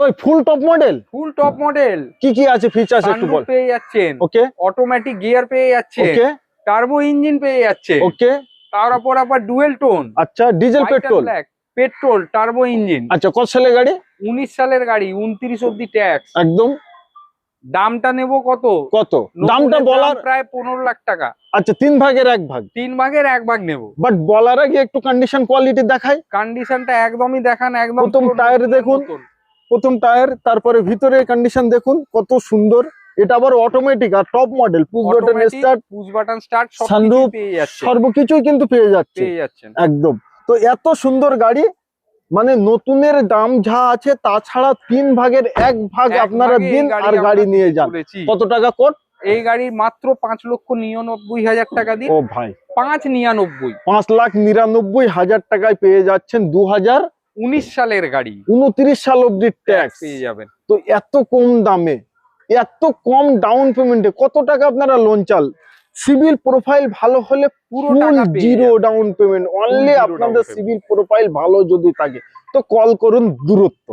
ওই full top model full top model কি কি আছে ফিচার্স একটু বল। পেয়ে যাচ্ছেন। ওকে অটোমেটিক গিয়ার পেয়ে যাচ্ছে ওকে টার্বো ইঞ্জিন পেয়ে যাচ্ছে ওকে তার উপর আবার ডুয়েল টোন আচ্ছা diesel petrol petrol turbo engine আচ্ছা কত সালের গাড়ি? উনিশ সালের গাড়ি উনত্রিশ অব্দি ট্যাক্স একদম। দামটা নেব কত? কত? দামটা বলার প্রায় পনেরো লাখ টাকা। আচ্ছা তিন ভাগের এক ভাগ। তিন ভাগের এক ভাগ নেব। বাট বলার আগে একটু কন্ডিশন কোয়ালিটি দেখাই। কন্ডিশনটা একদমই দেখান একদম টায়ার দেখুন। প্রথম টায়ার তারপরে ভিতরে কন্ডিশন দেখুন কত সুন্দর। এটা আবার অটোমেটিক আর top model push button start push button start সব পেয়ে যাচ্ছে সর্বকিছুই কিন্তু পেয়ে যাচ্ছে পেয়ে যাচ্ছেন। একদম। তো এত সুন্দর গাড়ি মানে নতুনের দাম যা আছে তাছাড়া তিন ভাগের এক ভাগ আপনারা দিন আর গাড়ি নিয়ে যান। কত টাকা কোট এই গাড়ি মাত্র পাঁচ লক্ষ নিরানব্বই হাজার টাকা দিন। ও ভাই। পাঁচ নিরানব্বই। পাঁচ লাখ নিরানব্বই হাজার টাকায় পেয়ে যাচ্ছেন দু হাজার উনিশ সালের গাড়ি। উনত্রিশ সাল অব্দি ট্যাক্স পেয়ে যাবেন। তো এত কম দামে এত কম ডাউন পেমেন্টে কত টাকা আপনারা লোন চাল? সিভিল প্রোফাইল ভালো হলে পুরো জিরো ডাউন পেমেন্ট অনলি আপনাদের সিভিল প্রোফাইল ভালো যদি থাকে তো কল করুন দূরত্ব।